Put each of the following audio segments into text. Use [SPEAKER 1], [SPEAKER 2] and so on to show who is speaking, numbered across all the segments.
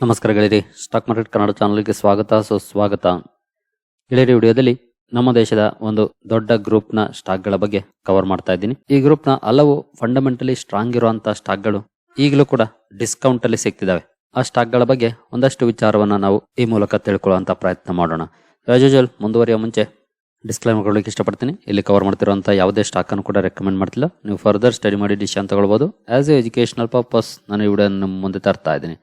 [SPEAKER 1] ನಮಸ್ಕಾರ ಗೆಳೆಯರಿ stock market Kannada ಚಾನಲ್ಗೆ ಸ್ವಾಗತ, ಸುಸ್ವಾಗತ. ಗೆಳೆಯರಿ ವಿಡಿಯೋದಲ್ಲಿ ನಮ್ಮ ದೇಶದ ಒಂದು ದೊಡ್ಡ ಗ್ರೂಪ್ನ ಸ್ಟಾಕ್ಗಳ ಬಗ್ಗೆ ಕವರ್ ಮಾಡ್ತಾ ಇದ್ದೀನಿ. ಈ ಗ್ರೂಪ್ನ ಹಲವು ಫಂಡಮೆಂಟಲಿ ಸ್ಟ್ರಾಂಗ್ ಇರುವಂತಹ ಸ್ಟಾಕ್ಗಳು ಈಗಲೂ ಕೂಡ ಡಿಸ್ಕೌಂಟ್ ಅಲ್ಲಿ ಸಿಗ್ತಿದ್ದಾವೆ ಆ ಸ್ಟಾಕ್ಗಳ ಬಗ್ಗೆ ಒಂದಷ್ಟು ವಿಚಾರವನ್ನ ನಾವು ಈ ಮೂಲಕ ತಿಳ್ಕೊಳ್ಳುವಂತ ಪ್ರಯತ್ನ ಮಾಡೋಣ. ಆಸ್ ಯೂಶುವಲ್ ಮುಂದುವರಿಯುವ ಮುಂಚೆ ಡಿಸ್ಕ್ಲೈಮರ್ ಕೊಡಲಿಕ್ಕೆ ಇಷ್ಟಪಡ್ತೀನಿ. ಇಲ್ಲಿ ಕವರ್ ಮಾಡ್ತಿರುವಂಥ ಯಾವುದೇ ಸ್ಟಾಕನ್ನು ಕೂಡ ರೆಕಮೆಂಡ್ ಮಾಡ್ತಿಲ್ಲ. ನೀವು ಫರ್ದರ್ ಸ್ಟಡಿ ಮಾಡಿ ಡಿಸಿಷನ್ ತಗೊಳ್ಬೋದು. ಆಸ್ ಎ ಎಜುಕೇಶನಲ್ ಪರ್ಪಸ್ ನಾನು ಈ ವಿಡಿಯೋ ನಿಮ್ಮ ಮುಂದೆ ತರ್ತಾ ಇದ್ದೀನಿ.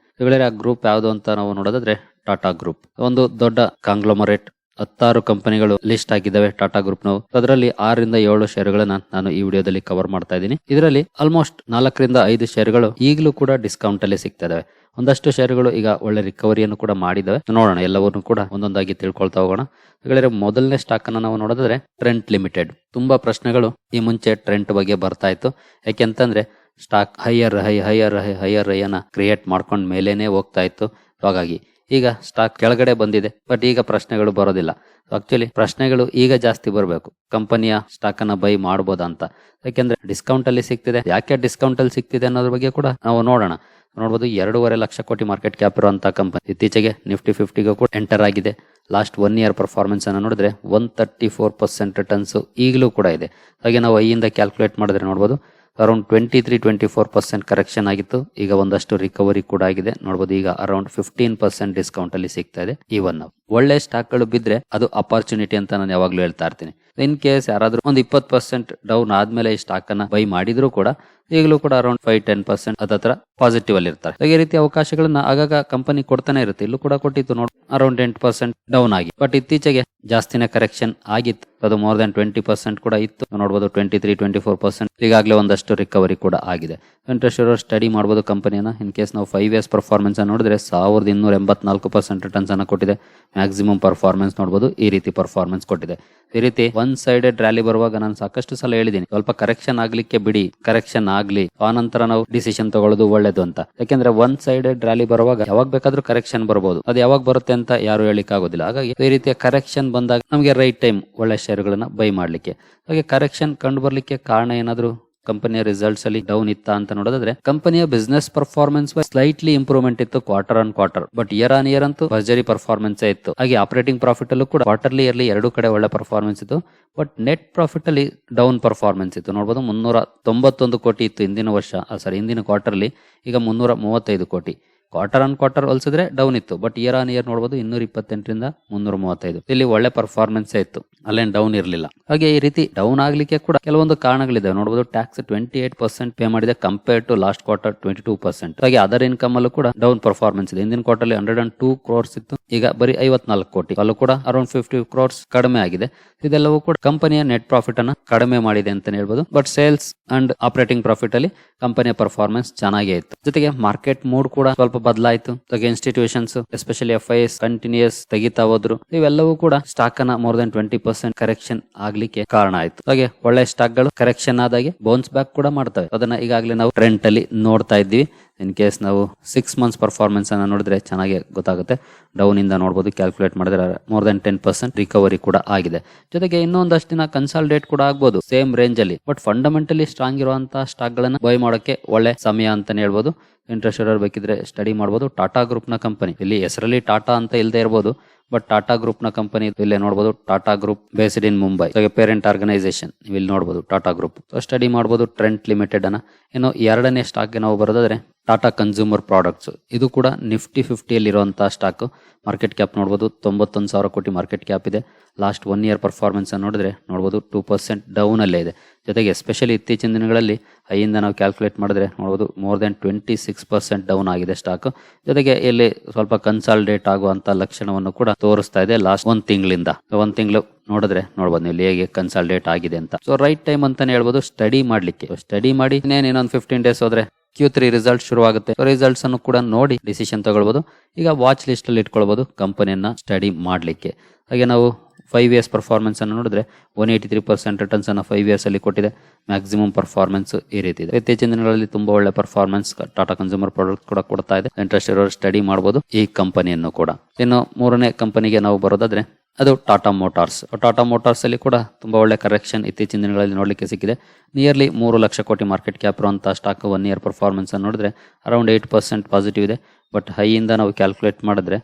[SPEAKER 1] ಆ ಗ್ರೂಪ್ ಯಾವುದು ಅಂತ ನಾವು ನೋಡೋದಾದ್ರೆ ಟಾಟಾ ಗ್ರೂಪ್ ಒಂದು ದೊಡ್ಡ ಕಾಂಗ್ಲೊಮರೇಟ್ ಹತ್ತಾರು ಕಂಪನಿಗಳು ಲಿಸ್ಟ್ ಆಗಿದ್ದಾವೆ ಟಾಟಾ ಗ್ರೂಪ್ ನಾವು. ಅದರಲ್ಲಿ ಆರರಿಂದ ಏಳು ಶೇರ್ಗಳನ್ನ ನಾನು ಈ ವಿಡಿಯೋದಲ್ಲಿ ಕವರ್ ಮಾಡ್ತಾ ಇದ್ದೀನಿ. ಇದರಲ್ಲಿ ಆಲ್ಮೋಸ್ಟ್ ನಾಲ್ಕರಿಂದ ಐದು ಷೇರುಗಳು ಈಗಲೂ ಕೂಡ ಡಿಸ್ಕೌಂಟ್ ಅಲ್ಲಿ ಸಿಗ್ತಾ ಒಂದಷ್ಟು ಷೇರುಗಳು ಈಗ ಒಳ್ಳೆ ರಿಕವರಿಯನ್ನು ಕೂಡ ಮಾಡಿದವೆ. ನೋಡೋಣ, ಎಲ್ಲವನ್ನೂ ಕೂಡ ಒಂದೊಂದಾಗಿ ತಿಳ್ಕೊಳ್ತಾ ಹೋಗೋಣ. ಹಾಗಾದ್ರೆ ಮೊದಲನೇ ಸ್ಟಾಕ್ ಅನ್ನ ನಾವು ನೋಡೋದಾದ್ರೆ ಟ್ರೆಂಟ್ ಲಿಮಿಟೆಡ್ ತುಂಬಾ ಪ್ರಶ್ನೆಗಳು ಈ ಮುಂಚೆ ಟ್ರೆಂಟ್ ಬಗ್ಗೆ ಬರ್ತಾ ಇತ್ತು. ಯಾಕೆಂತಂದ್ರೆ stock higher high higher high higher high create ಮಾಡ್ಕೊಂಡ್ ಮೇಲೇನೆ ಹೋಗ್ತಾ ಇತ್ತು. ಹಾಗಾಗಿ ಈಗ ಸ್ಟಾಕ್ ಕೆಳಗಡೆ ಬಂದಿದೆ ಬಟ್ ಈಗ ಪ್ರಶ್ನೆಗಳು ಬರೋದಿಲ್ಲ. ಆಕ್ಚುಲಿ ಪ್ರಶ್ನೆಗಳು ಈಗ ಜಾಸ್ತಿ ಬರಬೇಕು. ಕಂಪನಿಯ ಸ್ಟಾಕ್ ಅನ್ನ ಬೈ ಮಾಡಬಹುದಾ ಅಂತ ಯಾಕೆಂದ್ರೆ ಡಿಸ್ಕೌಂಟ್ ಅಲ್ಲಿ ಸಿಗ್ತಿದೆ. ಯಾಕೆ ಡಿಸ್ಕೌಂಟ್ ಅಲ್ಲಿ ಸಿಗ್ತಿದೆ ಅನ್ನೋದ್ರ ಬಗ್ಗೆ ಕೂಡ ನಾವು ನೋಡೋಣ. ನೋಡಬಹುದು ಎರಡೂವರೆ ಲಕ್ಷ ಕೋಟಿ ಮಾರ್ಕೆಟ್ ಕ್ಯಾಪ್ ಇರುವಂತಹ ಕಂಪನಿ ಇತ್ತೀಚೆಗೆ ನಿಫ್ಟಿ ಫಿಫ್ಟಿಗೂ ಕೂಡ ಎಂಟರ್ ಆಗಿದೆ. ಲಾಸ್ಟ್ ಒನ್ ಇಯರ್ ಪರ್ಫಾರ್ಮೆನ್ಸ್ ಅನ್ನು ನೋಡಿದ್ರೆ one thirty four percent returns ಈಗಲೂ ಕೂಡ ಇದೆ. ಹಾಗೆ ನಾವು ಐಯಿಂದ ಕ್ಯಾಲ್ಕುಲೇಟ್ ಮಾಡಿದ್ರೆ ನೋಡಬಹುದು around twenty three, twenty four percent correction ಆಗಿತ್ತು. ಈಗ ಒಂದಷ್ಟು ರಿಕವರಿ ಕೂಡ ಆಗಿದೆ. ನೋಡಬಹುದು ಈಗ ಅರೌಂಡ್ ಫಿಫ್ಟೀನ್ ಪರ್ಸೆಂಟ್ ಡಿಸ್ಕೌಂಟ್ ಅಲ್ಲಿ ಸಿಗ್ತಾ ಇದೆ ಇವನ್ ಒಳ್ಳೆ ಸ್ಟಾಕ್ಗಳು ಬಿದ್ರೆ ಅದು ಅಪಾರ್ಚುನಿಟಿ ಅಂತ ನಾನು ಯಾವಾಗಲೂ ಹೇಳ್ತಾ ಇರ್ತೀನಿ. ಇನ್ ಕೇಸ್ ಯಾರಾದ್ರೂ ಒಂದು ಇಪ್ಪತ್ತು ಪರ್ಸೆಂಟ್ ಡೌನ್ ಆದ್ಮೇಲೆ ಈ ಸ್ಟಾಕ್ ಬೈ ಮಾಡಿದ್ರು ಕೂಡ, ಈಗಲೂ ಕೂಡ ಅರೌಂಡ್ ಫೈವ್ ಟೆನ್ ಪರ್ಸೆಂಟ್ ಅದತ್ರ ಪಾಸಿಟಿವ್ ಅಲ್ಲಿ ಇರ್ತಾರೆ. ಈ ರೀತಿ ಅವಕಾಶಗಳನ್ನ ಆಗಾಗ ಕಂಪನಿ ಕೊಡ್ತಾನೆ ಇರುತ್ತೆ. ಇಲ್ಲೂ ಕೂಡ ಕೊಟ್ಟಿತ್ತು ನೋಡಿ ಅರೌಂಡ್ ಎಂಟು ಪರ್ಸೆಂಟ್ ಡೌನ್ ಆಗಿ. ಬಟ್ ಇತ್ತೀಚೆಗೆ ಜಾಸ್ತಿನೇ ಕರೆಕ್ಷನ್ ಆಗಿತ್ತು. ಅದು ಮೋರ್ ದನ್ ಟ್ವೆಂಟಿ ಪರ್ಸೆಂಟ್ ಕೂಡ ಇತ್ತು. ನೋಡಬಹುದು twenty three twenty four percent ಈಗಾಗಲೇ ಒಂದಷ್ಟು ರಿಕವರಿ ಕೂಡ ಆಗಿದೆ. ಇಂಟ್ರೆಸ್ಟ್ ಇರೋ ಸ್ಟಡಿ ಮಾಡಬಹುದು ಕಂಪನಿಯನ್ನ ಇನ್ ಕೇಸ್ ನಾವು ಫೈವ್ ಇಯರ್ಸ್ ಪರ್ಫಾರ್ಮೆನ್ಸ್ ನೋಡಿದ್ರೆ ಸಾವಿರದ ಇನ್ನೂರ ಎಂಬತ್ನಾಲ್ಕು ಪರ್ಸೆಂಟ್ ರಿಟರ್ನ್ಸ್ ಅನ್ನು ಕೊಟ್ಟಿದೆ. ಮ್ಯಾಕ್ಸಿಮಮ್ ಪರ್ಫಾರ್ಮೆನ್ಸ್ ನೋಡಬಹುದು ಈ ರೀತಿ ಪರ್ಫಾರ್ಮೆನ್ಸ್ ಕೊಟ್ಟಿದೆ. ಈ ರೀತಿ ಒನ್ ಸೈಡೆಡ್ ರ್ಯಾಲಿ ಬರುವಾಗ ನಾನು ಸಾಕಷ್ಟು ಸಲ ಹೇಳಿದ್ದೀನಿ. ಸ್ವಲ್ಪ ಕರೆಕ್ಷನ್ ಆಗ್ಲಿಕ್ಕೆ ಬಿಡಿ. ಕರೆಕ್ಷನ್ ಆಗ್ಲಿ. ಆನಂತರ ನಾವು ಡಿಸಿಷನ್ ತಗೊಳ್ಳೋದು ಒಳ್ಳೇದು ಅಂತ. ಯಾಕೆಂದ್ರೆ ಒನ್ ಸೈಡೆಡ್ ರ್ಯಾಲಿ ಬರುವಾಗ ಯಾವಾಗ ಬೇಕಾದ್ರೂ ಕರೆಕ್ಷನ್ ಬರಬಹುದು ಅದು ಯಾವಾಗ ಬರುತ್ತೆ ಅಂತ ಯಾರು ಹೇಳಿಕ್ ಆಗೋದಿಲ್ಲ ಹಾಗಾಗಿ ಈ ರೀತಿಯ ಕರೆಕ್ಷನ್ ಬಂದಾಗ ನಮಗೆ ರೈಟ್ ಟೈಮ್ ಒಳ್ಳೆ ಶೇರುಗಳನ್ನ ಬೈ ಮಾಡ್ಲಿಕ್ಕೆ. ಹಾಗೆ ಕರೆಕ್ಷನ್ ಕಂಡು ಬರ್ಲಿಕ್ಕೆ ಕಾರಣ ಏನಾದ್ರು? ಕಂಪನಿಯ ರಿಸಲ್ಟ್ಸ್ ಅಲ್ಲಿ ಡೌನ್ ಇತ್ತ ಅಂತ ನೋಡೋದಾದ್ರೆ, ಕಂಪನಿಯ ಬಿಸ್ನೆಸ್ ಪರ್ಫಾರ್ಮೆನ್ಸ್ ಸ್ಲೈಟ್ಲಿ ಇಂಪ್ರೂವ್ಮೆಂಟ್ ಇತ್ತು quarter on quarter but year on year ಅಂತೂ ಭರ್ಜರಿ ಪರ್ಫಾರ್ಮೆನ್ಸ್ ಇತ್ತು. ಹಾಗೆ ಆಪರೇಟಿಂಗ್ ಪ್ರಾಫಿಟ್ ಅಲ್ಲೂ ಕೂಡ ಕ್ವಾರ್ಟರ್ಲಿ ಇಯರ್ಲಿ ಎರಡು ಕಡೆ ಒಳ್ಳೆ ಪರ್ಫಾರ್ಮೆನ್ಸ್ ಇತ್ತು. ಬಟ್ ನೆಟ್ ಪ್ರಾಫಿಟ್ ಅಲ್ಲಿ ಡೌನ್ ಪರ್ಫಾರ್ಮೆನ್ಸ್ ಇತ್ತು. ನೋಡಬಹುದು ಮುನ್ನೂರ ತೊಂಬತ್ತೊಂದು ಕೋಟಿ ಇತ್ತು ಹಿಂದಿನ ವರ್ಷ ಸಾರಿ ಹಿಂದಿನ ಕ್ವಾರ್ಟರ್ಲಿ ಈಗ ಮುನ್ನೂರ ಮೂವತ್ತೈದು ಕೋಟಿ. ಕ್ವಾರ್ಟರ್ ಆನ್ ಕ್ವಾರ್ಟರ್ ಹೋಲಿಸಿದ್ರೆ ಡೌನ್ ಇತ್ತು. ಬಟ್ ಇಯರ್ ಆನ್ ಇಯರ್ ನೋಡಬಹುದು ಇನ್ನೂರ ಇಪ್ಪತ್ತೆಂಟರಿಂದ ಮುನ್ನೂರ ಮೂವತ್ತೈದು ಇಲ್ಲಿ ಒಳ್ಳೆ ಪರ್ಫಾರ್ಮೆನ್ಸ್ ಇತ್ತು. ಅಲ್ಲೇನು ಡೌನ್ ಇರಲಿಲ್ಲ. ಹಾಗೆ ಈ ರೀತಿ ಡೌನ್ ಆಗ್ಲಿಕ್ಕೆ ಕೂಡ ಕೆಲವೊಂದು ಕಾರಣಗಳಿದೆ. ನೋಡಬಹುದು tax twenty eight percent pay ಮಾಡಿದೆ compare to last quarter twenty two percent ಹಾಗೆ ಅದರ್ ಇನ್ಕಮ್ ಅಲ್ಲೂ ಕೂಡ ಡೌನ್ ಪರ್ಫಾರ್ಮೆನ್ಸ್ ಇದೆ. ಹಿಂದಿನ quarter hundred and two crores ಇತ್ತು. ಈಗ ಬರೀ ಐವತ್ನಾಲ್ಕು ಕೋಟಿ. ಅಲ್ಲೂ ಕೂಡ ಅರೌಂಡ್ ಫಿಫ್ಟಿ ಕ್ರೋರ್ಸ್ ಕಡಿಮೆ ಆಗಿದೆ. ಇದೆಲ್ಲವೂ ಕೂಡ ಕಂಪನಿಯ ನೆಟ್ ಪ್ರಾಫಿಟ್ ಅನ್ನ ಕಡಿಮೆ ಮಾಡಿದೆ ಅಂತ ಹೇಳ್ಬೋದು. But sales and operating profit ಅಲ್ಲಿ ಕಂಪನಿಯ ಪರ್ಫಾರ್ಮೆನ್ಸ್ ಚೆನ್ನಾಗೇ ಇತ್ತು. ಜೊತೆಗೆ ಮಾರ್ಕೆಟ್ ಮೂಡ್ ಕೂಡ ಸ್ವಲ್ಪ ಬದಲಾಯಿತು ಹಾಗೆ institutions especially F I S continues ತೆಗಿತಾ ಹೋದ್ರು. ಇವೆಲ್ಲವೂ ಕೂಡ ಸ್ಟಾಕ್ ಅನ್ನ more than twenty percent correction ಆಗ್ಲಿಕ್ಕೆ ಕಾರಣ ಆಯ್ತು. ಹಾಗೆ ಒಳ್ಳೆ ಸ್ಟಾಕ್ಗಳು ಕರೆಕ್ಷನ್ ಆದಾಗೆ ಬೌನ್ಸ್ ಬ್ಯಾಕ್ ಕೂಡ ಮಾಡ್ತವೆ. ಅದನ್ನ ಈಗಾಗಲೇ ನಾವು ಟ್ರೆಂಟ್ ಅಲ್ಲಿ ನೋಡ್ತಾ ಇದ್ದೀವಿ. ಇನ್ ಕೇಸ್ ನಾವು ಸಿಕ್ಸ್ ಮಂತ್ಸ್ ಪರ್ಫಾರ್ಮೆನ್ಸ್ ಅನ್ನ ನೋಡಿದ್ರೆ ಚೆನ್ನಾಗಿ ಗೊತ್ತಾಗುತ್ತೆ. ಡೌನ್ ಇಂದ ನೋಡಬಹುದು ಕ್ಯಾಲ್ಕುಲೇಟ್ ಮಾಡಿದ್ರೆ more than ten percent recovery ಕೂಡ ಆಗಿದೆ. ಜೊತೆಗೆ ಇನ್ನೊಂದಷ್ಟು ದಿನ ಕನ್ಸಾಲ್ಡೇಟ್ ಕೂಡ ಆಗ್ಬೋದು ಸೇಮ್ ರೇಂಜ್ ಅಲ್ಲಿ. ಬಟ್ ಫಂಡಮೆಂಟಲಿ ಸ್ಟ್ರಾಂಗ್ ಇರುವಂತಹ ಸ್ಟಾಕ್ ಗಳನ್ನ ಬೈ ಮಾಡೋಕೆ ಒಳ್ಳೆ ಸಮಯ ಅಂತಾನೆ ಹೇಳ್ಬೋದು. ಇಂಟ್ರೆಸ್ಟ್ ಇರೋರು ಬೇಕಿದ್ರೆ ಸ್ಟಡಿ ಮಾಡ್ಬೋದು. ಟಾಟಾ ಗ್ರೂಪ್ನ ಕಂಪನಿ ಇಲ್ಲಿ ಹೆಸರಲ್ಲಿ ಟಾಟಾ ಅಂತ ಇಲ್ಲದೆ ಇರಬಹುದು ಬಟ್ ಟಾಟಾ ಗ್ರೂಪ್ನ ಕಂಪನಿ ಇಲ್ಲೇ ನೋಡಬಹುದು Tata group based in Mumbai parent organisation ಇಲ್ಲಿ ನೋಡಬಹುದು ಟಾಟಾ ಗ್ರೂಪ್. ಸ್ಟಡಿ ಮಾಡಬಹುದು ಟ್ರೆಂಟ್ ಲಿಮಿಟೆಡ್ ಅನ್ನ. ಇನ್ನು ಎರಡನೇ ಸ್ಟಾಕ್ ನಾವು ಬರೋದಾದ್ರೆ ಟಾಟಾ ಕನ್ಸ್ಯೂಮರ್ ಪ್ರಾಡಕ್ಟ್ಸ್ ಇದು ಕೂಡ ನಿಫ್ಟಿ ಫಿಫ್ಟಿಯಲ್ಲಿ ಇರುವಂತಹ ಸ್ಟಾಕ್ ಮಾರ್ಕೆಟ್ ಕ್ಯಾಪ್ ನೋಡಬಹುದು ತೊಂಬತ್ತೊಂದು ಸಾವಿರ ಕೋಟಿ ಮಾರ್ಕೆಟ್ ಕ್ಯಾಪ್ ಇದೆ. ಲಾಸ್ಟ್ ಒನ್ ಇಯರ್ ಪರ್ಫಾರ್ಮೆನ್ಸ್ ಅನ್ನು ನೋಡಿದ್ರೆ ನೋಡಬಹುದು ಟೂ ಪರ್ಸೆಂಟ್ ಡೌನ್ ಅಲ್ಲೇ ಇದೆ. ಜೊತೆಗೆ ಎಸ್ಪೆಷಲಿ ಇತ್ತೀಚಿನ ದಿನಗಳಲ್ಲಿ ಐಯಿಂದ ನಾವು ಕ್ಯಾಲ್ಕುಲೇಟ್ ಮಾಡಿದ್ರೆ ನೋಡಬಹುದು more than twenty six percent down ಆಗಿದೆ ಸ್ಟಾಕ್ ಜೊತೆಗೆ ಇಲ್ಲಿ ಸ್ವಲ್ಪ ಕನ್ಸಾಲ್ಡೇಟ್ ಆಗುವಂತ ಲಕ್ಷಣವನ್ನು ಕೂಡ ತೋರಿಸ್ತಾ ಇದೆ ಲಾಸ್ಟ್ ಒಂದ್ ತಿಂಗಳಿಂದ. ಒಂದ್ ತಿಂಗಳು ನೋಡಿದ್ರೆ ನೋಡ್ಬೋದು ನೀವು ಹೇಗೆ ಕನ್ಸಲ್ಟೇಟ್ ಆಗಿದೆ ಅಂತ. ಸೊ ರೈಟ್ ಟೈಮ್ ಅಂತಾನೆ ಹೇಳ್ಬೋದು ಸ್ಟಡಿ ಮಾಡ್ಲಿಕ್ಕೆ. ಸ್ಟಡಿ ಮಾಡಿ ಇನ್ನೊಂದು ಫಿಫ್ಟೀನ್ ಡೇಸ್ ಹೋದ್ರೆ ಕ್ಯೂ ತ್ರೀ ರಿಸಲ್ಟ್ ಶುರುವಾಗುತ್ತೆ. ರಿಸಲ್ಟ್ಸ್ ಅನ್ನು ಕೂಡ ನೋಡಿ ಡಿಸಿಷನ್ ತಗೊಳ್ಬಹುದು ಈಗ ವಾಚ್ ಲಿಸ್ಟ್ ಅಲ್ಲಿ ಇಟ್ಕೊಳ್ಬಹುದು ಕಂಪನಿಯನ್ನ ಸ್ಟಡಿ ಮಾಡ್ಲಿಕ್ಕೆ. ಹಾಗೆ ನಾವು ಫೈವ್ ಇಯರ್ಸ್ ಪರ್ಫಾರ್ಮೆನ್ಸ್ ಅನ್ನು ನೋಡಿದ್ರೆ one eighty three percent returns ಅನ್ನು ಫೈವ್ ಇಯರ್ಸ್ ಅಲ್ಲಿ ಕೊಟ್ಟಿದೆ. ಮ್ಯಾಕ್ಸಿಮಮ್ ಪರ್ಫಾರ್ಮೆನ್ಸ್ ಈ ರೀತಿ ಇದೆ. ಇತ್ತೀಚಿನ ದಿನಗಳಲ್ಲಿ ತುಂಬಾ ಒಳ್ಳೆ ಪರ್ಫಾರ್ಮೆನ್ಸ್ ಟಾಟಾ ಕನ್ಸ್ಯೂಮರ್ ಪ್ರಾಡಕ್ಟ್ ಕೂಡ ಕೊಡ್ತಾ ಇದೆ. ಇಂಟ್ರೆಸ್ಟ್ ಇರೋರು ಸ್ಟಡಿ ಮಾಡಬಹುದು ಈ ಕಂಪನಿಯನ್ನು ಕೂಡ. ಇನ್ನು ಮೂರನೇ ಕಂಪನಿಗೆ ನಾವು ಬರೋದಾದ್ರೆ ಅದು ಟಾಟಾ ಮೋಟಾರ್ಸ್ ಟಾಟಾ ಮೋಟಾರ್ಸ್ ಅಲ್ಲಿ ಕೂಡ ತುಂಬಾ ಒಳ್ಳೆ ಕರೆಕ್ಷನ್ ಇತ್ತೀಚಿನ ದಿನಗಳಲ್ಲಿ ನೋಡಲಿಕ್ಕೆ ಸಿಕ್ಕಿದೆ. ನಿಯರ್ಲಿ ಮೂರು ಲಕ್ಷ ಕೋಟಿ ಮಾರ್ಕೆಟ್ ಕ್ಯಾಪ್ ಇರುವಂತಹ ಸ್ಟಾಕ್ ಒನ್ ಇಯರ್ ಪರ್ಫಾರ್ಮೆನ್ಸ್ ನೋಡಿದ್ರೆ ಅರೌಂಡ್ ಏಟ್ ಪರ್ಸೆಂಟ್ ಪಾಸಿಟಿವ್ ಇದೆ. ಬಟ್ ಹೈಯಿಂದ ನಾವು ಕ್ಯಾಲ್ಕುಲೇಟ್ ಮಾಡಿದ್ರೆ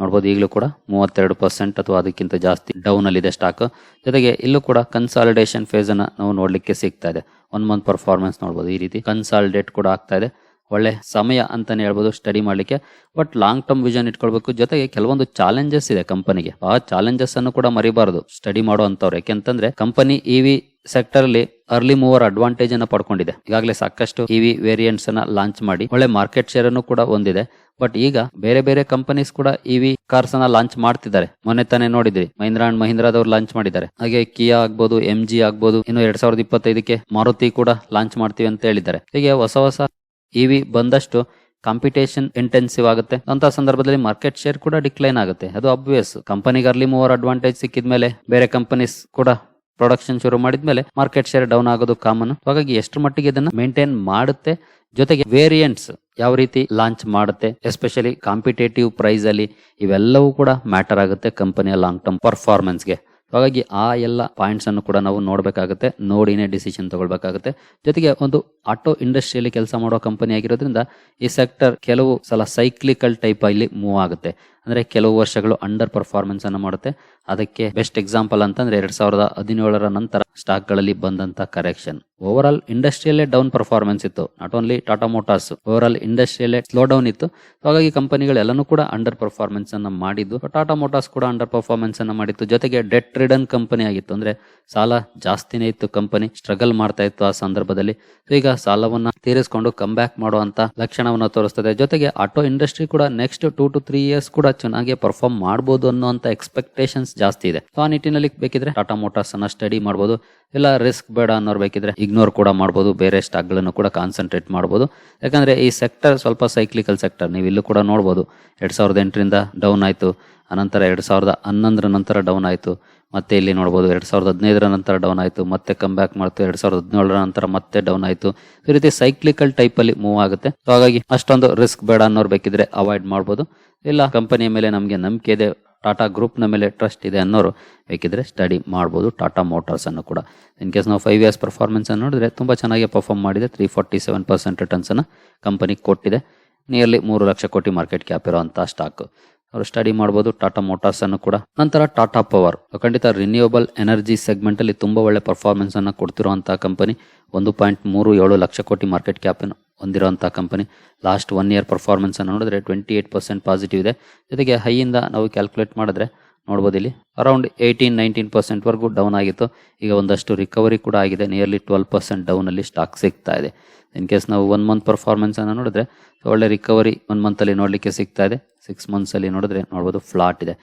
[SPEAKER 1] ನೋಡ್ಬೋದು ಈಗಲೂ ಕೂಡ ಮೂವತ್ತೆರಡು ಪರ್ಸೆಂಟ್ ಅಥವಾ ಅದಕ್ಕಿಂತ ಜಾಸ್ತಿ ಡೌನ್ ಅಲ್ಲಿದೆ ಸ್ಟಾಕ್ ಜೊತೆಗೆ ಇಲ್ಲೂ ಕೂಡ ಕನ್ಸಾಲಿಡೇಷನ್ ಫೇಸ್ ನಾವು ನೋಡಲಿಕ್ಕೆ ಸಿಗ್ತಾ ಇದೆ. ಒನ್ ಮಂತ್ ಪರ್ಫಾರ್ಮೆನ್ಸ್ ನೋಡ್ಬೋದು ಈ ರೀತಿ ಕನ್ಸಾಲಿಡೇಟ್ ಕೂಡ ಆಗ್ತಾ ಇದೆ. ಒಳ್ಳೆ ಸಮಯ ಅಂತಲೇ ಹೇಳ್ಬೋದು ಸ್ಟಡಿ ಮಾಡಲಿಕ್ಕೆ. ಬಟ್ ಲಾಂಗ್ ಟರ್ಮ್ ವಿಷನ್ ಇಟ್ಕೊಳ್ಬೇಕು. ಜೊತೆಗೆ ಕೆಲವೊಂದು ಚಾಲೆಂಜಸ್ ಇದೆ ಕಂಪನಿಗೆ ಆ ಚಾಲೆಂಜಸ್ ಅನ್ನು ಕೂಡ ಮರಿಬಾರದು. ಸ್ಟಡಿ ಮಾಡೋ ಅಂತವ್ರು ಯಾಕೆಂತಂದ್ರೆ ಕಂಪನಿ ಇವಿ ಸೆಕ್ಟರ್ ಅಲ್ಲಿ ಅರ್ಲಿ ಮೂವರ್ ಅಡ್ವಾಂಟೇಜ್ ಅನ್ನ ಪಡ್ಕೊಂಡಿದೆ. ಈಗಾಗಲೇ ಸಾಕಷ್ಟು ಇವಿ ವೇರಿಯಂಟ್ಸ್ ಅನ್ನ ಲಾಂಚ್ ಮಾಡಿ ಒಳ್ಳೆ ಮಾರ್ಕೆಟ್ ಶೇರ್ ಅನ್ನು ಕೂಡ ಹೊಂದಿದೆ. ಬಟ್ ಈಗ ಬೇರೆ ಬೇರೆ ಕಂಪನೀಸ್ ಕೂಡ ಇವಿ ಕಾರ್ಸ್ ಅನ್ನ ಲಾಂಚ್ ಮಾಡ್ತಿದ್ದಾರೆ. ಮೊನ್ನೆ ತಾನೇ ನೋಡಿದ್ರಿ ಮಹಿಂದ್ರಾ ಅಂಡ್ ಮಹೀಂದ್ರಾದವ್ರು ಲಾಂಚ್ ಮಾಡಿದ್ದಾರೆ. ಹಾಗೆ ಕಿಯಾ ಆಗ್ಬೋದು ಎಂ ಜಿ ಆಗ್ಬೋದು, ಇನ್ನು ಎರಡ್ ಸಾವಿರದ ಇಪ್ಪತ್ತೈದಕ್ಕೆ ಮಾರುತಿ ಕೂಡ ಲಾಂಚ್ ಮಾಡ್ತೀವಿ ಅಂತ ಹೇಳಿದ್ದಾರೆ. ಹೀಗೆ ಹೊಸ ಹೊಸ ಇವಿ ಬಂದಷ್ಟು ಕಾಂಪಿಟೇಷನ್ ಇಂಟೆನ್ಸಿವ್ ಆಗುತ್ತೆ. ಅಂತ ಸಂದರ್ಭದಲ್ಲಿ ಮಾರ್ಕೆಟ್ ಶೇರ್ ಕೂಡ ಡಿಕ್ಲೈನ್ ಆಗುತ್ತೆ. ಅದು ಅಬ್ವಿಯಸ್ ಕಂಪನಿಗೆ ಅರ್ಲಿ ಮೂವರ್ ಅಡ್ವಾಂಟೇಜ್ ಸಿಕ್ಕಿದ್ಮೇಲೆ ಬೇರೆ ಕಂಪನೀಸ್ ಕೂಡ ಪ್ರೊಡಕ್ಷನ್ ಶುರು ಮಾಡಿದ್ಮೇಲೆ ಮಾರ್ಕೆಟ್ ಶೇರ್ ಡೌನ್ ಆಗೋದು ಕಾಮನ್ ಹಾಗಾಗಿ ಎಷ್ಟು ಮಟ್ಟಿಗೆ ಇದನ್ನ ಮೇಂಟೈನ್ ಮಾಡುತ್ತೆ, ಜೊತೆಗೆ ವೇರಿಯಂಟ್ಸ್ ಯಾವ ರೀತಿ ಲಾಂಚ್ ಮಾಡುತ್ತೆ ಎಸ್ಪೆಷಲಿ ಕಾಂಪಿಟೇಟಿವ್ ಪ್ರೈಸ್ ಅಲ್ಲಿ ಇವೆಲ್ಲವೂ ಕೂಡ ಮ್ಯಾಟರ್ ಆಗುತ್ತೆ ಕಂಪನಿಯ ಲಾಂಗ್ ಟರ್ಮ್ ಪರ್ಫಾರ್ಮೆನ್ಸ್ಗೆ ಹಾಗಾಗಿ ಆ ಎಲ್ಲ ಪಾಯಿಂಟ್ಸ್ ಅನ್ನು ಕೂಡ ನಾವು ನೋಡಬೇಕಾಗುತ್ತೆ, ನೋಡಿನೇ ಡಿಸಿಷನ್ ತಗೊಳ್ಬೇಕಾಗುತ್ತೆ. ಜೊತೆಗೆ ಒಂದು ಆಟೋ ಇಂಡಸ್ಟ್ರಿಯಲ್ಲಿ ಕೆಲಸ ಮಾಡೋ ಕಂಪನಿ ಆಗಿರೋದ್ರಿಂದ ಈ ಸೆಕ್ಟರ್ ಕೆಲವು ಸಲ ಸೈಕ್ಲಿಕಲ್ ಟೈಪ್ ಅಲ್ಲಿ ಮೂವ್ ಆಗುತ್ತೆ. ಅಂದ್ರೆ ಕೆಲವು ವರ್ಷಗಳು ಅಂಡರ್ ಪರ್ಫಾರ್ಮೆನ್ಸ್ ಅನ್ನು ಮಾಡುತ್ತೆ. ಅದಕ್ಕೆ ಬೆಸ್ಟ್ ಎಕ್ಸಾಂಪಲ್ ಅಂತಂದ್ರೆ ಎರಡ್ ಸಾವಿರದ ಹದಿನೇಳರ ನಂತರ ಸ್ಟಾಕ್ಗಳಲ್ಲಿ ಬಂದಂತ ಕರೆಕ್ಷನ್ ಓವರ್ ಆಲ್ ಇಂಡಸ್ಟ್ರಿಯಲ್ಲೇ ಡೌನ್ ಪರ್ಫಾರ್ಮೆನ್ಸ್ ಇತ್ತು. Not only Tata Motors overall ಇಂಡಸ್ಟ್ರಿಯಲ್ಲೇ slow down ಇತ್ತು ಹಾಗಾಗಿ ಕಂಪನಿಗಳೆಲ್ಲನೂ ಕೂಡ ಅಂಡರ್ ಪರ್ಫಾರ್ಮೆನ್ಸ್ ಅನ್ನು ಮಾಡಿದ್ದು. ಟಾಟಾ ಮೋಟಾರ್ಸ್ ಕೂಡ ಅಂಡರ್ ಪರ್ಫಾರ್ಮೆನ್ಸ್ ಅನ್ನು ಮಾಡಿತ್ತು. ಜೊತೆಗೆ ಡೆಟ್ ರಿಡನ್ ಕಂಪನಿ ಆಗಿತ್ತು. ಅಂದ್ರೆ ಸಾಲ ಜಾಸ್ತಿನೇ ಇತ್ತು ಕಂಪನಿ ಸ್ಟ್ರಗಲ್ ಮಾಡ್ತಾ ಇತ್ತು ಆ ಸಂದರ್ಭದಲ್ಲಿ. ಈಗ ಸಾಲವನ್ನ ತೀರಿಸಿಕೊಂಡು ಕಮ್ ಬ್ಯಾಕ್ ಮಾಡುವಂತ ಲಕ್ಷಣವನ್ನು ತೋರಿಸ್ತದೆ. ಜೊತೆಗೆ ಆಟೋ ಇಂಡಸ್ಟ್ರಿ ಕೂಡ next two to three years ಕೂಡ ಚೆನ್ನಾಗಿ ಪರ್ಫಾರ್ಮ್ ಮಾಡಬಹುದು ಅನ್ನುವಂತ ಎಕ್ಸ್ಪೆಕ್ಟೇಷನ್ಸ್ ಜಾಸ್ತಿ ಇದೆ. ಸೊ ಆ ನಿಟ್ಟಿನಲ್ಲಿ ಬೇಕಿದ್ರೆ ಟಾಟಾ ಮೋಟಾರ್ಸ್ ಅನ್ನ ಸ್ಟಡಿ ಮಾಡಬಹುದು ಇಲ್ಲ ರಿಸ್ಕ್ ಬೇಡ ಅನ್ನೋರು ಬೇಕಿದ್ರೆ ಇಗ್ನೋರ್ ಕೂಡ ಮಾಡಬಹುದು ಬೇರೆ ಸ್ಟಾಕ್ಗಳನ್ನು ಕೂಡ ಕಾನ್ಸಂಟ್ರೇಟ್ ಮಾಡಬಹುದು ಯಾಕಂದ್ರೆ ಈ ಸೆಕ್ಟರ್ ಸ್ವಲ್ಪ ಸೈಕ್ಲಿಕಲ್ ಸೆಕ್ಟರ್ ನೀವು ಇಲ್ಲೂ ಕೂಡ ನೋಡಬಹುದು ಎರಡ್ ಸಾವಿರದ ಎಂಟರಿಂದ ಡೌನ್ ಆಯ್ತು. ಅನಂತರ ಎರಡು ಸಾವಿರದ ಹನ್ನೊಂದರ ನಂತರ ಡೌನ್ ಆಯಿತು. ಮತ್ತೆ ಇಲ್ಲಿ ನೋಡ್ಬೋದು ಎರಡು ಸಾವಿರದ ಹದಿನೈದರ ನಂತರ ಡೌನ್ ಆಯಿತು. ಮತ್ತೆ ಕಮ್ ಬ್ಯಾಕ್ ಮಾಡ್ತು. ಎರಡು ಸಾವಿರದ ಹದಿನೇಳರ ನಂತರ ಮತ್ತೆ ಡೌನ್ ಆಯಿತು. ಈ ರೀತಿ ಸೈಕ್ಲಿಕಲ್ ಟೈಪಲ್ಲಿ ಮೂವ್ ಆಗುತ್ತೆ. ಸೊ ಹಾಗಾಗಿ ಅಷ್ಟೊಂದು ರಿಸ್ಕ್ ಬೇಡ ಅನ್ನೋರು ಬೇಕಿದ್ರೆ ಅವಾಯ್ಡ್ ಮಾಡ್ಬೋದು. ಇಲ್ಲ ಕಂಪನಿಯ ಮೇಲೆ ನಮಗೆ ನಂಬಿಕೆ ಇದೆ. ಟಾಟಾ ಗ್ರೂಪ್ನ ಮೇಲೆ ಟ್ರಸ್ಟ್ ಇದೆ ಅನ್ನೋರು ಬೇಕಿದ್ರೆ ಸ್ಟಡಿ ಮಾಡ್ಬೋದು. ಟಾಟಾ ಮೋಟಾರ್ಸ್ ಅನ್ನು ಕೂಡ. ಇನ್ ಕೇಸ್ ನಾವು ಫೈವ್ ಇಯರ್ಸ್ ಪರ್ಫಾರ್ಮೆನ್ಸ್ ಅನ್ನು ನೋಡಿದ್ರೆ ತುಂಬಾ ಚೆನ್ನಾಗಿ ಪರ್ಫಾರ್ಮ್ ಮಾಡಿದೆ. Three forty seven percent returns ಅನ್ನ ಕಂಪನಿ ಕೊಟ್ಟಿದೆ. ನಿಯರ್ಲಿ ಮೂರು ಲಕ್ಷ ಕೋಟಿ ಮಾರ್ಕೆಟ್ ಕ್ಯಾಪ್ ಇರುವಂತಹ ಸ್ಟಾಕ್ ಅವರು ಸ್ಟಡಿ ಮಾಡಬಹುದು ಟಾಟಾ ಮೋಟಾರ್ಸ್ ಅನ್ನು ಕೂಡ. ನಂತರ ಟಾಟಾ ಪವರ್ ಖಂಡಿತ ರಿನ್ಯೂಯಬಲ್ ಎನರ್ಜಿ ಸೆಗ್ಮೆಂಟ್ ಅಲ್ಲಿ ತುಂಬಾ ಒಳ್ಳೆ ಪರ್ಫಾರ್ಮೆನ್ಸ್ ಅನ್ನು ಕೊಡ್ತಿರುವಂತಹ ಕಂಪನಿ ಒಂದು ಪಾಯಿಂಟ್ ಮೂರು ಏಳು ಲಕ್ಷ ಕೋಟಿ ಮಾರ್ಕೆಟ್ ಕ್ಯಾಪ್ ಹೊಂದಿರುವಂತಹ company last one year performance ಅನ್ನು ನೋಡಿದ್ರೆ ಟ್ವೆಂಟಿ ಏಟ್ ಪರ್ಸೆಂಟ್ ಪಾಸಿಟಿವ್ ಇದೆ. ಜೊತೆಗೆ ಹೈಯಿಂದ ನಾವು ಕ್ಯಾಲ್ಕುಲೇಟ್ ಮಾಡಿದ್ರೆ ನೋಡ್ಬೋದು ಇಲ್ಲಿ. ಅರೌಂಡ್ ಏಯ್ಟೀನ್ ನೈನ್ಟೀನ್ ಪರ್ಸೆಂಟ್ ವರೆಗೂ ಡೌನ್ ಆಗಿತ್ತು. ಈಗ ಒಂದಷ್ಟು ರಿಕವರಿ ಕೂಡ ಆಗಿದೆ. ನಿಯರ್ಲಿ ಟ್ವೆಲ್ ಪರ್ಸೆಂಟ್ ಡೌನಲ್ಲಿ ಸ್ಟಾಕ್ ಸಿಗ್ತಾ ಇದೆ. ಇನ್ ಕೇಸ್ ನಾವು ಒನ್ ಮಂತ್ ಪರ್ಫಾರ್ಮೆನ್ಸನ್ನು ನೋಡಿದ್ರೆ ಒಳ್ಳೆ ರಿಕವರಿ ಒನ್ ಮಂತಲ್ಲಿ ನೋಡಲಿಕ್ಕೆ ಸಿಗ್ತಾ ಇದೆ. ಸಿಕ್ಸ್ ಮಂತ್ಸಲ್ಲಿ ನೋಡಿದ್ರೆ ನೋಡ್ಬೋದು ಫ್ಲಾಟ್ ಇದೆ.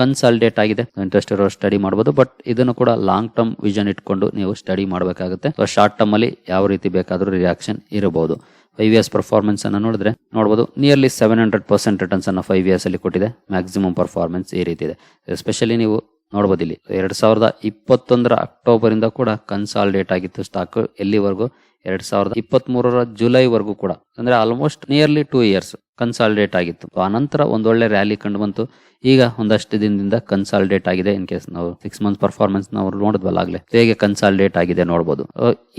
[SPEAKER 1] ಕನ್ಸಲ್ಟೇಟ್ ಆಗಿದೆ. ಇಂಟ್ರೆಸ್ಟ್ ಇರೋ ಸ್ಟಡಿ ಮಾಡ್ಬೋದು. ಬಟ್ ಇದನ್ನು ಕೂಡ ಲಾಂಗ್ ಟರ್ಮ್ ವಿಷನ್ ಇಟ್ಕೊಂಡು ನೀವು ಸ್ಟಡಿ ಮಾಡಬೇಕಾಗುತ್ತೆ. ಶಾರ್ಟ್ ಟರ್ಮಲ್ಲಿ ಯಾವ ರೀತಿ ಬೇಕಾದರೂ ರಿಯಾಕ್ಷನ್ ಇರಬಹುದು. ಫೈವ್ ಇಯರ್ಸ್ ಪರ್ಫಾರ್ಮೆನ್ಸ್ ಅನ್ನು ನೋಡಿದ್ರೆ ನೋಡಬಹುದು nearly seven hundred percent returns ಅನ್ನು ಫೈವ್ ಇಯರ್ಸ್ ಅಲ್ಲಿ ಕೊಟ್ಟಿದೆ. ಮ್ಯಾಕ್ಸಿಮಮ್ ಪರ್ಫಾರ್ಮೆನ್ಸ್ ಈ ರೀತಿ ಇದೆ. ಎಸ್ಪೆಷಲಿ ನೀವು ನೋಡಬಹುದು ಇಲ್ಲಿ ಎರಡ್ ಸಾವಿರದ ಇಪ್ಪತ್ತೊಂದರ ಅಕ್ಟೋಬರ್ ಇಂದ ಕೂಡ ಕನ್ಸಾಲಿಡೇಟ್ ಆಗಿತ್ತು ಸ್ಟಾಕ್ ಎಲ್ಲಿವರೆಗೂ? ಎರಡ್ ಸಾವಿರದ ಇಪ್ಪತ್ತ್ ಮೂರರ ಜುಲೈ ವರೆಗೂ ಕೂಡ. ಅಂದ್ರೆ almost nearly two years consolidate ಆಗಿತ್ತು. ಆ ನಂತರ ಒಂದೊಳ್ಳೆ ರ್ಯಾಲಿ ಕಂಡು ಬಂತು. ಈಗ ಒಂದಷ್ಟು ದಿನದಿಂದ ಕನ್ಸಾಲಿಡೇಟ್ ಆಗಿದೆ ಇನ್ ಕೇಸ್ ನಾವು ಸಿಕ್ಸ್ ಮಂತ್ ಪರ್ಫಾರ್ಮೆನ್ಸ್ ನಾವು ನೋಡಿದ್ವಲ್ಲ ಆಗ್ಲೇ. ಹೇಗೆ ಕನ್ಸಾಲಿಡೇಟ್ ಆಗಿದೆ ನೋಡಬಹುದು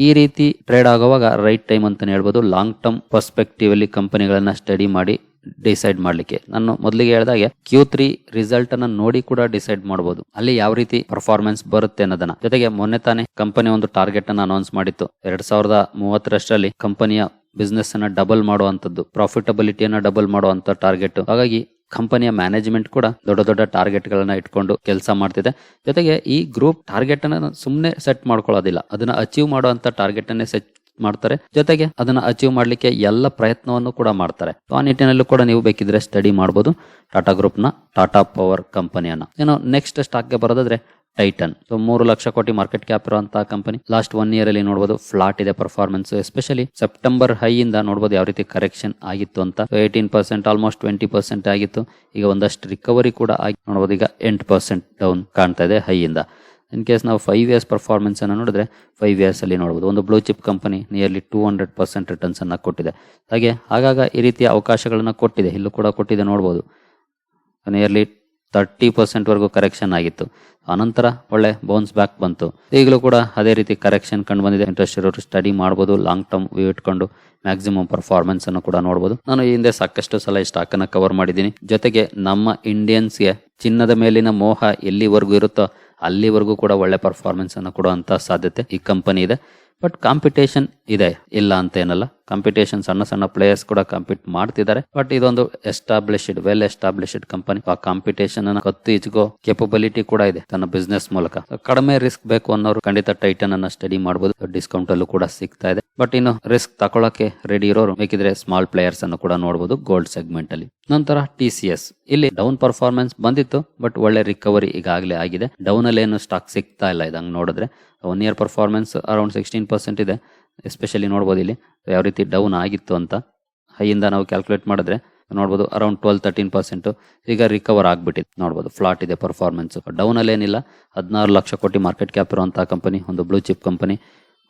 [SPEAKER 1] ಈ ರೀತಿ ಟ್ರೇಡ್ ಆಗುವಾಗ ರೈಟ್ ಟೈಮ್ ಅಂತಾನೆ ಹೇಳ್ಬೋದು. ಲಾಂಗ್ ಟರ್ಮ್ ಪರ್ಸ್ಪೆಕ್ಟಿವ್ ಅಲ್ಲಿ ಕಂಪನಿಗಳನ್ನ ಸ್ಟಡಿ ಮಾಡಿ ಡಿಸೈಡ್ ಮಾಡ್ಲಿಕ್ಕೆ. ನಾನು ಮೊದಲಿಗೆ ಹೇಳಿದಾಗೆ ಕ್ಯೂ ತ್ರೀ ರಿಸಲ್ಟ್ ಅನ್ನ ನೋಡಿ ಕೂಡ ಡಿಸೈಡ್ ಮಾಡಬಹುದು ಅಲ್ಲಿ ಯಾವ ರೀತಿ ಪರ್ಫಾರ್ಮೆನ್ಸ್ ಬರುತ್ತೆ ಅನ್ನೋದನ್ನ. ಜೊತೆಗೆ ಮೊನ್ನೆ ತಾನೇ ಕಂಪನಿ ಒಂದು ಟಾರ್ಗೆಟ್ ಅನ್ನ ಅನೌನ್ಸ್ ಮಾಡಿತ್ತು. ಎರಡ್ ಸಾವಿರದ ಮೂವತ್ತರಷ್ಟರಲ್ಲಿ ಕಂಪನಿಯ ಬಿಸ್ನೆಸ್ ಅನ್ನ ಡಬಲ್ ಮಾಡುವಂತದ್ದು ಪ್ರಾಫಿಟಬಿಲಿಟಿಯನ್ನ ಡಬಲ್ ಮಾಡುವಂತ ಟಾರ್ಗೆಟ್ ಹಾಗಾಗಿ ಕಂಪನಿಯ ಮ್ಯಾನೇಜ್ಮೆಂಟ್ ಕೂಡ ದೊಡ್ಡ ದೊಡ್ಡ ಟಾರ್ಗೆಟ್ ಗಳನ್ನ ಇಟ್ಕೊಂಡು ಕೆಲಸ ಮಾಡ್ತಿದೆ. ಜೊತೆಗೆ ಈ ಗ್ರೂಪ್ ಟಾರ್ಗೆಟ್ ಅನ್ನ ಸುಮ್ಮನೆ ಸೆಟ್ ಮಾಡ್ಕೊಳ್ಳೋದಿಲ್ಲ. ಅದನ್ನ ಅಚೀವ್ ಮಾಡುವಂತ ಟಾರ್ಗೆಟ್ ಅನ್ನೇ ಸೆಟ್ ಮಾಡ್ತಾರೆ. ಜೊತೆಗೆ ಅದನ್ನ ಅಚೀವ್ ಮಾಡ್ಲಿಕ್ಕೆ ಎಲ್ಲ ಪ್ರಯತ್ನವನ್ನು ಕೂಡ ಮಾಡ್ತಾರೆ. ಆ ನಿಟ್ಟಿನಲ್ಲೂ ಕೂಡ ನೀವು ಬೇಕಿದ್ರೆ ಸ್ಟಡಿ ಮಾಡಬಹುದು ಟಾಟಾ ಗ್ರೂಪ್ನ ಟಾಟಾ ಪವರ್ ಕಂಪನಿಯನ್ನ. ಏನೋ ನೆಕ್ಸ್ಟ್ ಸ್ಟಾಕ್ಗೆ ಬರೋದಾದ್ರೆ ಟೈಟನ್. ಸೊ ಮೂರು ಲಕ್ಷ ಕೋಟಿ ಮಾರ್ಕೆಟ್ ಕ್ಯಾಪ್ ಇರುವಂತಹ ಕಂಪನಿ ಲಾಸ್ಟ್ ಒನ್ ಇಯರ್ ಅಲ್ಲಿ ನೋಡಬಹುದು ಫ್ಲಾಟ್ ಇದೆ ಪರ್ಫಾರ್ಮೆನ್ಸ್ ಎಸ್ಪೆಷಲಿ ಸೆಪ್ಟೆಂಬರ್ ಹೈ ಇಂದ ನೋಡಬಹುದು ಯಾವ ರೀತಿ ಕರೆಕ್ಷನ್ ಆಗಿತ್ತು ಅಂತ. Eighteen percent almost twenty percent ಆಗಿತ್ತು. ಈಗ ಒಂದಷ್ಟು ರಿಕವರಿ ಕೂಡ ಆಗಿ ನೋಡಬಹುದು ಈಗ ಎಂಟು ಪರ್ಸೆಂಟ್ ಡೌನ್ ಕಾಣ್ತಾ ಇದೆ ಹೈ ಇಂದ. ಇನ್ ಕೇಸ್ ನಾವು ಫೈವ್ ಇಯರ್ಸ್ ಪರ್ಫಾರ್ಮೆನ್ಸ್ ಅನ್ನು ನೋಡಿದ್ರೆ ಫೈವ್ ಇಯರ್ಸ್ ಅಲ್ಲಿ ನೋಡಬಹುದು ಒಂದು blue chip company nearly two hundred percent returns ಅನ್ನ ಕೊಟ್ಟಿದೆ. ಹಾಗೆ ಆಗಾಗ ಈ ರೀತಿಯ ಅವಕಾಶಗಳನ್ನ ಕೊಟ್ಟಿದೆ. ಇಲ್ಲೂ ಕೂಡ ಕೊಟ್ಟಿದೆ ನೋಡಬಹುದು ನಿಯರ್ಲಿ ತರ್ಟಿ ಪರ್ಸೆಂಟ್ ವರೆಗೂ ಕರೆಕ್ಷನ್ ಆಗಿತ್ತು. ಅನಂತರ ಒಳ್ಳೆ ಬೌನ್ಸ್ ಬ್ಯಾಕ್ ಬಂತು. ಈಗಲೂ ಕೂಡ ಅದೇ ರೀತಿ ಕರೆಕ್ಷನ್ ಕಂಡು ಬಂದಿದೆ. ಇಂಟ್ರೆಸ್ಟ್ ಇರೋರು ಸ್ಟಡಿ ಮಾಡ್ಬೋದು ಲಾಂಗ್ ಟರ್ಮ್ ವ್ಯೂ ಇಟ್ಕೊಂಡು ಮ್ಯಾಕ್ಸಿಮಮ್ ಪರ್ಫಾರ್ಮೆನ್ಸ್ ಅನ್ನು ಕೂಡ ನೋಡಬಹುದು ನಾನು ಈ ಹಿಂದೆ ಸಾಕಷ್ಟು ಸಲ ಈ ಸ್ಟಾಕ್ ಅನ್ನು ಕವರ್ ಮಾಡಿದ್ದೀನಿ. ಜೊತೆಗೆ ನಮ್ಮ ಇಂಡಿಯನ್ಸ್ಗೆ ಚಿನ್ನದ ಮೇಲಿನ ಮೋಹ ಎಲ್ಲಿವರೆಗೂ ಇರುತ್ತೋ ಅಲ್ಲಿವರೆಗೂ ಕೂಡ ಒಳ್ಳೆ ಪರ್ಫಾರ್ಮೆನ್ಸ್ ಅನ್ನು ಕೊಡುವಂತ ಸಾಧ್ಯತೆ ಈ ಕಂಪನಿ ಇದೆ. ಬಟ್ ಕಾಂಪಿಟೇಷನ್ ಇದೆ, ಇಲ್ಲ ಅಂತ ಏನಲ್ಲ ಕಾಂಪಿಟೇಷನ್ ಸಣ್ಣ ಸಣ್ಣ ಪ್ಲೇಯರ್ಸ್ ಕೂಡ ಕಾಂಪೀಟ್ ಮಾಡ್ತಿದ್ದಾರೆ. ಬಟ್ ಇದೊಂದು ಎಸ್ಟಾಬ್ಲಿಷ್ಡ್ ವೆಲ್ ಎಸ್ಟಾಬ್ಲಿಷ್ಡ್ ಕಂಪನಿ ಆ ಕಾಂಪಿಟೇಷನ್ ಅನ್ನ ಕತ್ತು ಈಚಗೋ ಕೆಪಬಿಲಿಟಿ ಕೂಡ ಇದೆ ತನ್ನ ಬಿಸ್ನೆಸ್ ಮೂಲಕ. ಕಡಿಮೆ ರಿಸ್ಕ್ ಬೇಕು ಅನ್ನೋರು ಖಂಡಿತ ಟೈಟನ್ ಅನ್ನ ಸ್ಟಡಿ ಮಾಡಬಹುದು ಡಿಸ್ಕೌಂಟ್ ಅಲ್ಲೂ ಕೂಡ ಸಿಗ್ತಾ ಇದೆ. ಬಟ್ ಇನ್ನು ರಿಸ್ಕ್ ತಗೊಳಕ್ಕೆ ರೆಡಿ ಇರೋರು ಬೇಕಿದ್ರೆ ಸ್ಮಾಲ್ ಪ್ಲೇಯರ್ಸ್ ಅನ್ನು ಕೂಡ ನೋಡಬಹುದು ಗೋಲ್ಡ್ ಸೆಗ್ಮೆಂಟ್ ಅಲ್ಲಿ. ನಂತರ ಟಿ ಸಿ ಎಸ್ ಇಲ್ಲಿ ಡೌನ್ ಪರ್ಫಾರ್ಮೆನ್ಸ್ ಬಂದಿತ್ತು ಬಟ್ ಒಳ್ಳೆ ರಿಕವರಿ ಈಗಾಗಲೇ ಆಗಿದೆ. ಡೌನ್ ಅಲ್ಲಿ ಏನು ಸ್ಟಾಕ್ ಸಿಗ್ತಾ ಇಲ್ಲ ಇದಂಗ್ ನೋಡಿದ್ರೆ. One year performance around sixteen percent ಇದೆ. ಎಸ್ಪೆಷಲಿ ನೋಡ್ಬೋದು ಇಲ್ಲಿ ಯಾವ ರೀತಿ ಡೌನ್ ಆಗಿತ್ತು ಅಂತ. ಹೈಯಿಂದ ನಾವು ಕ್ಯಾಲ್ಕುಲೇಟ್ ಮಾಡಿದ್ರೆ ನೋಡ್ಬೋದು ಅರೌಂಡ್ ಟ್ವೆಲ್ ತರ್ಟೀನ್ ಪರ್ಸೆಂಟ್ ಈಗ ರಿಕವರ್ ಆಗ್ಬಿಟ್ಟಿದೆ. ನೋಡ್ಬೋದು ಫ್ಲಾಟ್ ಇದೆ ಪರ್ಫಾರ್ಮೆನ್ಸ್ ಡೌನ್ ಅಲ್ಲಿ ಏನಿಲ್ಲ ಹದಿನಾರು ಲಕ್ಷ ಕೋಟಿ ಮಾರ್ಕೆಟ್ ಕ್ಯಾಪ್ ಇರುವಂತಹ ಕಂಪನಿ ಒಂದು blue chip company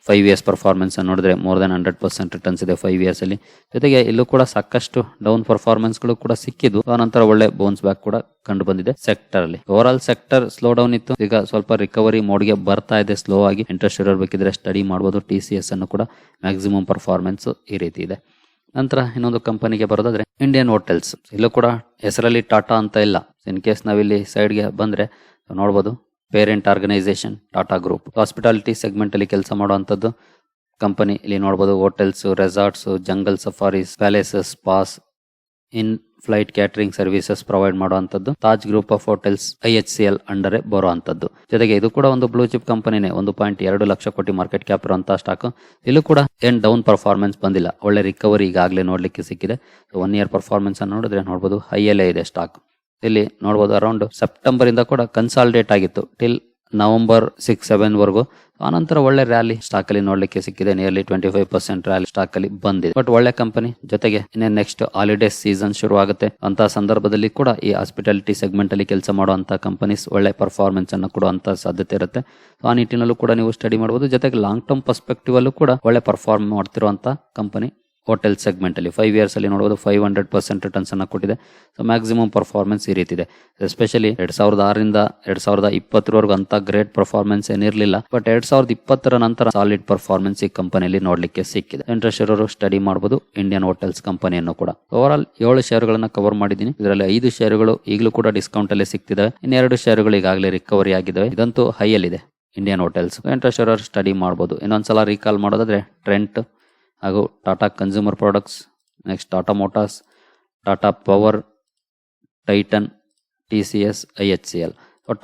[SPEAKER 1] five years performance ನೋಡಿದ್ರೆ more than hundred percent returns ಇದೆ ಫೈವ್ ಇಯರ್ಸ್ ಅಲ್ಲಿ. ಜೊತೆಗೆ ಇಲ್ಲೂ ಕೂಡ ಸಾಕಷ್ಟು ಡೌನ್ ಪರ್ಫಾರ್ಮೆನ್ಸ್ಗಳು ಕೂಡ ಸಿಕ್ಕಿದ್ದು. ಆನಂತರ ಒಳ್ಳೆ ಬೌನ್ಸ್ ಬ್ಯಾಕ್ ಕೂಡ ಕಂಡು ಬಂದಿದೆ ಸೆಕ್ಟರ್ ಅಲ್ಲಿ. Overall sector slow down ಇತ್ತು. ಈಗ ಸ್ವಲ್ಪ ರಿಕವರಿ ಮೋಡ್ಗೆ ಬರ್ತಾ ಇದೆ ಸ್ಲೋ ಆಗಿ. ಇಂಟ್ರೆಸ್ಟ್ ಇರಬೇಕಿದ್ರೆ ಸ್ಟಡಿ ಮಾಡಬಹುದು ಟಿ ಸಿ ಎಸ್ ಅನ್ನು ಕೂಡ ಮ್ಯಾಕ್ಸಿಮಮ್ ಪರ್ಫಾರ್ಮೆನ್ಸ್ ಈ ರೀತಿ ಇದೆ. ನಂತರ ಇನ್ನೊಂದು ಕಂಪನಿಗೆ ಬರೋದಾದ್ರೆ ಇಂಡಿಯನ್ ಹೋಟೆಲ್ಸ್ ಇಲ್ಲೂ ಕೂಡ ಹೆಸರಲ್ಲಿ ಟಾಟಾ ಅಂತ ಇಲ್ಲ. ಇನ್ ಕೇಸ್ ನಾವಿಲ್ಲಿ ಸೈಡ್ಗೆ ಬಂದ್ರೆ, ನೋಡ್ಬೋದು. Parent organisation Tata group hospitality segment ಅಲ್ಲಿ ಕೆಲಸ ಮಾಡುವಂತದ್ದು ಕಂಪನಿ ಇಲ್ಲಿ ನೋಡಬಹುದು hotels resorts jungle safaris palaces pass in flight catering services provide ಮಾಡುವಂತದ್ದು Taj group of hotels I H C L under ಬರುವಂತದ್ದು ಜೊತೆಗೆ ಇದು ಕೂಡ ಒಂದು ಬ್ಲೂ ಚಿಪ್ ಕಂಪನಿನೇ ಒಂದು ಪಾಯಿಂಟ್ ಎರಡು ಲಕ್ಷ ಕೋಟಿ ಮಾರ್ಕೆಟ್ ಕ್ಯಾಪ್ ಇರುವಂತಹ ಸ್ಟಾಕ್ ಇಲ್ಲೂ ಕೂಡ ಏನ್ ಡೌನ್ ಪರ್ಫಾರ್ಮೆನ್ಸ್ ಬಂದಿಲ್ಲ. ಒಳ್ಳೆ ರಿಕವರಿ ಈಗಾಗಲೇ ನೋಡ್ಲಿಕ್ಕೆ ಸಿಕ್ಕಿದೆ. ಒನ್ ಇಯರ್ ಪರ್ಫಾರ್ಮೆನ್ಸ್ ಅನ್ನು ನೋಡಿದ್ರೆ ನೋಡಬಹುದು ಹೈಯಲ್ಲೇ ಇದೆ ಸ್ಟಾಕ್ ಇಲ್ಲಿ ನೋಡಬಹುದು ಅರೌಂಡ್ ಸೆಪ್ಟೆಂಬರ್ ಇಂದ ಕೂಡ ಕನ್ಸಾಲಿಡೇಟ್ ಆಗಿತ್ತು. ಟಿಲ್ ನವೆಂಬರ್ ಸಿಕ್ಸ್ ಸೆವೆನ್ ವರೆಗೂ. ಆನಂತರ ಒಳ್ಳೆ ರ್ಯಾಲಿ ಸ್ಟಾಕ್ ಅಲ್ಲಿ ನೋಡ್ಲಿಕ್ಕೆ ಸಿಕ್ಕಿದೆ. Nearly twenty five percent rally stock ಅಲ್ಲಿ ಬಂದಿದೆ. ಬಟ್ ಒಳ್ಳೆ ಕಂಪನಿ ಜೊತೆಗೆ ಇನ್ನೇ ನೆಕ್ಸ್ಟ್ ಹಾಲಿಡೇ ಸೀಸನ್ ಶುರು ಆಗುತ್ತೆ ಅಂತ ಸಂದರ್ಭದಲ್ಲಿ ಕೂಡ ಈ ಹಾಸ್ಪಿಟಾಲಿಟಿ ಸೆಗ್ಮೆಂಟ್ ಅಲ್ಲಿ ಕೆಲಸ ಮಾಡುವಂತ ಕಂಪನೀಸ್ ಒಳ್ಳೆ ಪರ್ಫಾರ್ಮೆನ್ಸ್ ಅನ್ನು ಕೊಡುವಂತ ಸಾಧ್ಯತೆ ಇರುತ್ತೆ. ಆ ನಿಟ್ಟಿನಲ್ಲೂ ಕೂಡ ನೀವು ಸ್ಟಡಿ ಮಾಡಬಹುದು ಜೊತೆಗೆ ಲಾಂಗ್ ಟರ್ಮ್ ಪರ್ಸ್ಪೆಕ್ಟಿವ್ ಅಲ್ಲೂ ಕೂಡ ಒಳ್ಳೆ ಪರ್ಫಾರ್ಮ್ ಮಾಡ್ತಿರುವಂತಹ ಕಂಪನಿ ಹೋಟೆಲ್ ಸೆಗ್ಮೆಂಟಲ್ಲಿ ಫೈವ್ ಇಯರ್ಸಲ್ಲಿ ನೋಡಬಹುದು ಫೈವ್ ಹಂಡ್ರೆಡ್ ಪರ್ಸೆಂಟ್ ರಿಟರ್ನ್ಸನ್ನು ಕೊಟ್ಟಿದೆ. ಸೊ ಮ್ಯಾಕ್ಸಿಮಮ್ ಪರ್ಫಾರ್ಮೆನ್ಸ್ ಈ ರೀತಿ ಇದೆ ಎಸ್ಪೆಷಲಿ ಎರಡು ಸಾವಿರದ ಆರರಿಂದ ಎರಡು ಸಾವಿರದ ಇಪ್ಪತ್ತರವರೆಗೂ ಅಂತ ಗ್ರೇಟ್ ಪರ್ಫಾರ್ಮೆನ್ಸ್ ಏನಿರಲಿಲ್ಲ. ಬಟ್ ಎರಡು ಸಾವಿರದ ಇಪ್ಪತ್ತರ ನಂತರ ಸಾಲಿಡ್ ಪರ್ಫಾರ್ಮೆನ್ಸ್ ಈ ಕಂಪನಿಯಲ್ಲಿ ನೋಡಲಿಕ್ಕೆ ಸಿಕ್ಕಿದೆ. ಇಂಟ್ರೆಸ್ಟ್ ಇರೋರು ಸ್ಟಡಿ ಮಾಡಬಹುದು ಇಂಡಿಯನ್ ಹೋಟೆಲ್ಸ್ ಕಂಪನಿಯನ್ನು ಕೂಡ. ಓವರ್ ಆಲ್ ಏಳು ಶೇರುಗಳನ್ನು ಕವರ್ ಮಾಡಿದ್ದೀನಿ. ಇದರಲ್ಲಿ ಐದು ಶೇರುಗಳು ಈಗಲೂ ಕೂಡ ಡಿಸ್ಕೌಂಟ್ ಅಲ್ಲಿ ಸಿಗ್ತಿದಾವೆ ಇನ್ನೆರಡು ಶೇರುಗಳು ಈಗಾಗಲೇ ರಿಕವರಿ ಆಗಿದ್ದಾವೆ ಇದಂತೂ ಹೈಯಲ್ಲಿದೆ ಇಂಡಿಯನ್ ಹೋಟೆಲ್ಸ್ ಇಂಟ್ರೆಸ್ಟ್ ಇರೋರು ಸ್ಟಡಿ ಮಾಡಬಹುದು ಇನ್ನೊಂದ್ಸಲ ರೀಕಾಲ್ ಮಾಡೋದಾದ್ರೆ ಟ್ರೆಂಟ್ ಹಾಗೂ Tata Consumer Products, next Tata Motors, Tata Power, Titan, T C S, I H C L.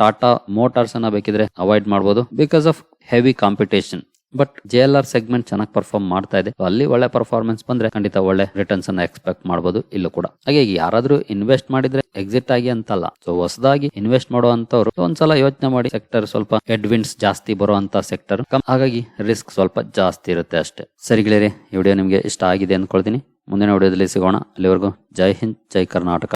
[SPEAKER 1] Tata Motors ಅನ್ನ ಬೇಕಿದ್ರೆ ಅವಾಯ್ಡ್ ಮಾಡ್ಬೋದು. Because of heavy competition but J L R segment ಚೆನ್ನಾಗಿ perform ಮಾಡ್ತಾ ಇದೆ. ಅಲ್ಲಿ ಒಳ್ಳೆ ಪರ್ಫಾರ್ಮೆನ್ಸ್ ಬಂದ್ರೆ ಖಂಡಿತ ಒಳ್ಳೆ ರಿಟರ್ನ್ಸ್ ಅನ್ನ ಎಕ್ಸ್ಪೆಕ್ಟ್ ಮಾಡಬಹುದು ಇಲ್ಲೂ ಕೂಡ. ಹಾಗೆ ಯಾರಾದ್ರೂ ಇನ್ವೆಸ್ಟ್ ಮಾಡಿದ್ರೆ ಎಕ್ಸಿಟ್ ಆಗಿ ಅಂತಲ್ಲ ಸೊ ಹೊಸದಾಗಿ ಇನ್ವೆಸ್ಟ್ ಮಾಡುವಂತವ್ರು ಒಂದ್ಸಲ ಯೋಚನೆ ಮಾಡಿ ಸೆಕ್ಟರ್ ಸ್ವಲ್ಪ ಎಡ್ವಿನ್ಸ್ ಜಾಸ್ತಿ ಬರುವಂತ ಸೆಕ್ಟರ್ ಹಾಗಾಗಿ ರಿಸ್ಕ್ ಸ್ವಲ್ಪ ಜಾಸ್ತಿ ಇರುತ್ತೆ ಅಷ್ಟೇ. ಸರಿ ಗೆಳೆಯರೆ, ಈ ವಿಡಿಯೋ ನಿಮಗೆ ಇಷ್ಟ ಆಗಿದೆ ಅಂದ್ಕೊಳ್ತೀನಿ. ಮುಂದಿನ ವಿಡಿಯೋದಲ್ಲಿ ಸಿಗೋಣ. ಅಲ್ಲಿವರೆಗೂ ಜೈ ಹಿಂದ್, ಜೈ ಕರ್ನಾಟಕ.